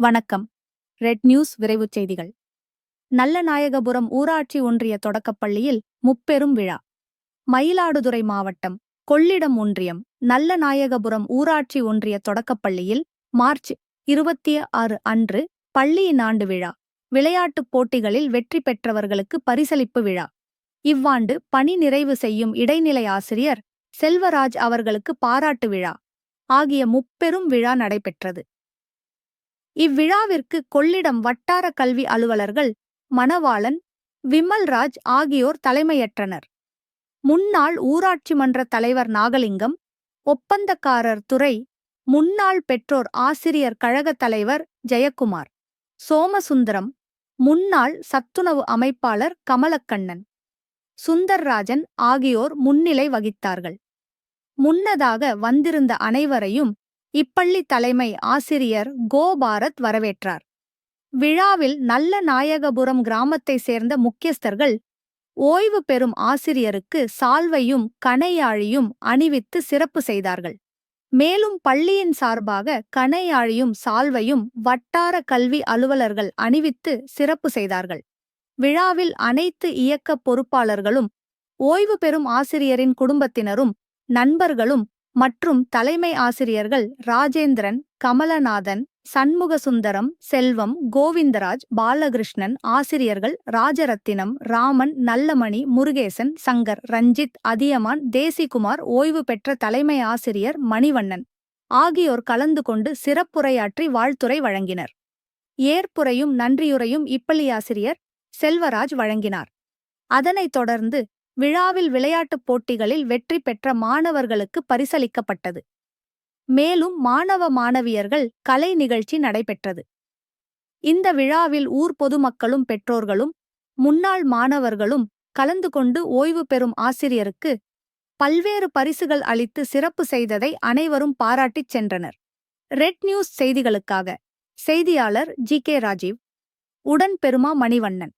வணக்கம். Red news விரைவுச் செய்திகள். நல்லநாயகபுரம் ஊராட்சி ஒன்றிய தொடக்கப்பள்ளியில் முப்பெரும் விழா. மயிலாடுதுறை மாவட்டம் கொள்ளிடம் ஒன்றியம் நல்லநாயகபுரம் ஊராட்சி ஒன்றிய தொடக்கப்பள்ளியில் மார்ச் இருபத்தி ஆறு அன்று பள்ளியின் ஆண்டு விழா. விளையாட்டுப் போட்டிகளில் வெற்றி பெற்றவர்களுக்கு பரிசளிப்பு விழா. இவ்வாண்டு பணி நிறைவு செய்யும் இடைநிலை ஆசிரியர் செல்வராஜ் அவர்களுக்கு பாராட்டு விழா. ஆகிய முப்பெரும் விழா நடைபெற்றது. இவ்விழாவிற்கு கொள்ளிடம் வட்டார கல்வி அலுவலர்கள் மணவாளன் விமல்ராஜ் ஆகியோர் தலைமையற்றனர். முன்னாள் ஊராட்சி மன்ற தலைவர் நாகலிங்கம் ஒப்பந்தக்காரர் துறை முன்னாள் பெற்றோர் ஆசிரியர் கழக தலைவர் ஜெயக்குமார் சோமசுந்தரம் முன்னாள் சத்துணவு அமைப்பாளர் கமலக்கண்ணன் சுந்தர்ராஜன் ஆகியோர் முன்னிலை வகித்தார்கள். முன்னதாக வந்திருந்த அனைவரையும் இப்பள்ளி தலைமை ஆசிரியர் கோபாரத் வரவேற்றார். விழாவில் நல்ல நாயகபுரம் கிராமத்தைச் சேர்ந்த முக்கியஸ்தர்கள் ஓய்வு பெறும் ஆசிரியருக்கு சால்வையும் கணையாழியும் அணிவித்து சிறப்பு செய்தார்கள். மேலும் பள்ளியின் சார்பாக கணையாழியும் சால்வையும் வட்டார கல்வி அலுவலர்கள் அணிவித்து சிறப்பு செய்தார்கள். விழாவில் அனைத்து இயக்க பொறுப்பாளர்களும் ஓய்வு பெறும் ஆசிரியரின் குடும்பத்தினரும் நண்பர்களும் மற்றும் தலைமை ஆசிரியர்கள் ராஜேந்திரன் கமலநாதன் சண்முகசுந்தரம் செல்வம் கோவிந்தராஜ் பாலகிருஷ்ணன் ஆசிரியர்கள் ராஜரத்தினம் ராமன் நல்லமணி முருகேசன் சங்கர் ரஞ்சித் அதியமான் தேசிகுமார் ஓய்வு பெற்ற தலைமை ஆசிரியர் மணிவண்ணன் ஆகியோர் கலந்து கொண்டு சிறப்புரையாற்றி வாழ்த்துரை வழங்கினர். ஏற்புரையும் நன்றியுரையும் இப்பள்ளியாசிரியர் செல்வராஜ் வழங்கினார். அதனைத் தொடர்ந்து விழாவில் விளையாட்டுப் போட்டிகளில் வெற்றி பெற்ற மாணவர்களுக்கு பரிசளிக்கப்பட்டது. மேலும் மாணவ மாணவியர்கள் கலை நிகழ்ச்சி நடைபெற்றது. இந்த விழாவில் ஊர் பொதுமக்களும் பெற்றோர்களும் முன்னாள் மாணவர்களும் கலந்து கொண்டு ஓய்வு பெறும் ஆசிரியருக்கு பல்வேறு பரிசுகள் அளித்து சிறப்பு செய்ததை அனைவரும் பாராட்டிச் சென்றனர். ரெட் நியூஸ் செய்திகளுக்காக செய்தியாளர் ஜி கே ராஜீவ். உடன் பெருமா மணிவண்ணன்.